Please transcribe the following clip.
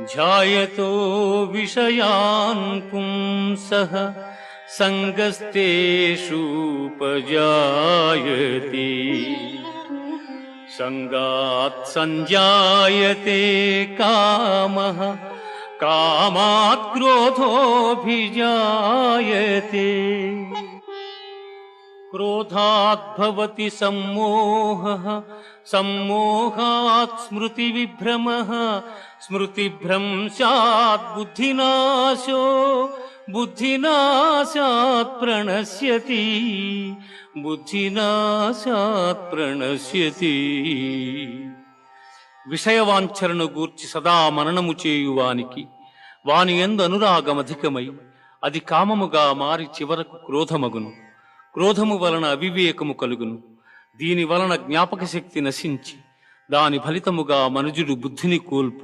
ध्यायतो विषयान् पुंसः सङ्गस्तेषुपजायति। सङ्गात् सञ्जायते कामः कामात् क्रोधोऽभिजायते। క్రోధాద్భవతి సమ్మోహः సమ్మోహాత్ స్మృతివిభ్రమः స్మృతిభ్రంశాత్ బుద్ధినాశో బుద్ధినాశాత్ ప్రణశ్యతి బుద్ధినాశాత్ ప్రణశ్యతి విషయవాంఛరను గూర్చి సదా మననము చేయువానికి। వాని ఎందు అనురాగమధికమై అది కామముగా మారి చివరకు క్రోధమగును। క్రోధము వలన అవివేకము కలుగును. దీని వలన జ్ఞాపక శక్తి నశించి దాని ఫలితముగా మనుజుడు బుద్ధిని కోల్పు